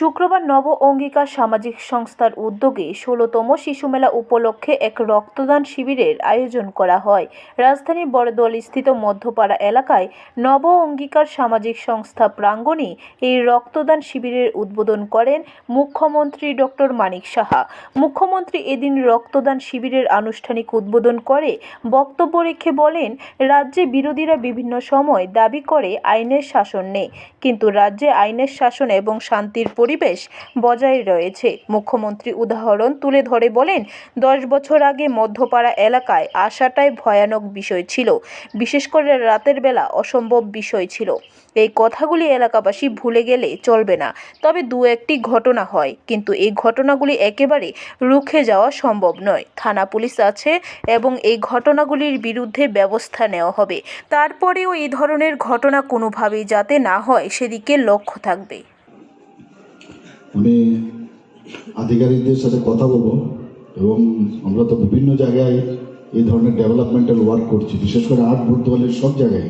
শুক্রবার নব অঙ্গিকা সামাজিক সংস্থার উদ্যোগে ষোলোতম শিশুমেলা উপলক্ষে এক রক্তদান শিবিরের আয়োজন করা হয়। রাজধানীর বড়দোয়ালস্থিত মধ্যপাড়া এলাকায় নব অঙ্গিকার সামাজিক সংস্থা প্রাঙ্গণে এই রক্তদান শিবিরের উদ্বোধন করেন মুখ্যমন্ত্রী ডক্টর মানিক সাহা। মুখ্যমন্ত্রী এদিন রক্তদান শিবিরের আনুষ্ঠানিক উদ্বোধন করে বক্তব্য রেখে বলেন, রাজ্যে বিরোধীরা বিভিন্ন সময় দাবি করে আইনের শাসন নেই কিন্তু রাজ্যে আইনের শাসন এবং শান্তির পরিবেশ বজায় রয়েছে। মুখ্যমন্ত্রী উদাহরণ তুলে ধরে বলেন, দশ বছর আগে মধ্যপাড়া এলাকায় আসাটাই ভয়ানক বিষয় ছিল। বিশেষ করে রাতের বেলা অসম্ভব বিষয় ছিল। এই কথাগুলি এলাকাবাসী ভুলে গেলে চলবে না। তবে দু একটি ঘটনা হয়, কিন্তু এই ঘটনাগুলি একেবারে রুখে যাওয়া সম্ভব নয়। থানা পুলিশ আছে এবং এই ঘটনাগুলির বিরুদ্ধে ব্যবস্থা নেওয়া হবে। তারপরেও এই ধরনের ঘটনা কোনোভাবেই যাতে না হয়, সেদিকে লক্ষ্য থাকবে। আমি আধিকারিকদের সাথে কথা বলব এবং আমরা তো বিভিন্ন জায়গায় এই ধরনের ডেভেলপমেন্টাল ওয়ার্ক করছি। বিশেষ করে আট বুদ্ধওয়ালের সব জায়গায়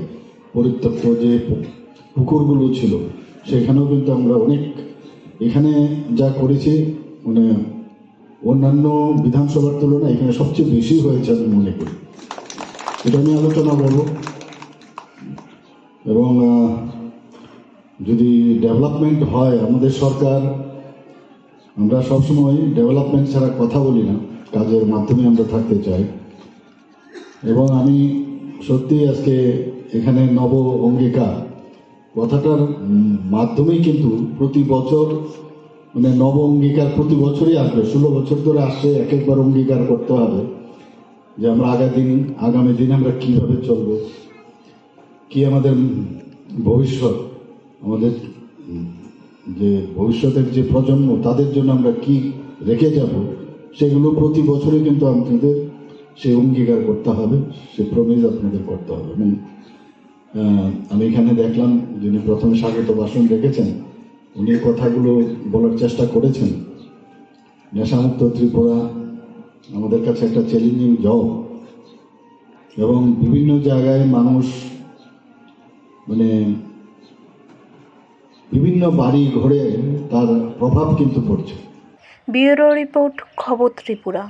পরিত্যক্ত যে পুকুরগুলো ছিল, সেখানেও কিন্তু আমরা অনেক এখানে যা করেছি মানে অন্যান্য বিধানসভার তুলনায় এখানে সবচেয়ে বেশি হয়েছে আমি মনে করি। এটা নিয়ে আলোচনা বলব এবং যদি ডেভেলপমেন্ট হয় আমাদের সরকার আমরা সবসময় ডেভেলপমেন্ট ছাড়া কথা বলি না, কাজের মাধ্যমে আমরা থাকতে চাই। এবং আমি সত্যি আজকে এখানে নব অঙ্গীকার। কথাটার মাধ্যমেই কিন্তু প্রতি বছর মানে নব অঙ্গীকার প্রতি বছরই আসবে। ষোলো বছর ধরে আসছে এক একবার অঙ্গীকার করতে হবে। যে আমরা আগামী দিন আগামী দিন আমরা কীভাবে চলবো? কি আমাদের ভবিষ্যৎ? আমাদের যে ভবিষ্যতের যে প্রজন্ম, তাদের জন্য আমরা কি রেখে যাব, সেগুলো প্রতি বছরই কিন্তু আপনাদের সে অঙ্গীকার করতে হবে, সে প্রমিজ আপনাদের করতে হবে। এবং আমি এখানে দেখলাম যিনি প্রথমে স্বাগত ভাষণ রেখেছেন, উনি কথাগুলো বলার চেষ্টা করেছেন। নেশামুক্ত ত্রিপুরা আমাদের কাছে একটা চ্যালেঞ্জিং জব এবং বিভিন্ন জায়গায় মানুষ মানে বিভিন্ন বাড়ি ঘরে তার প্রভাব কিন্তু পড়ছে। ব্যুরো রিপোর্ট খবর ত্রিপুরা।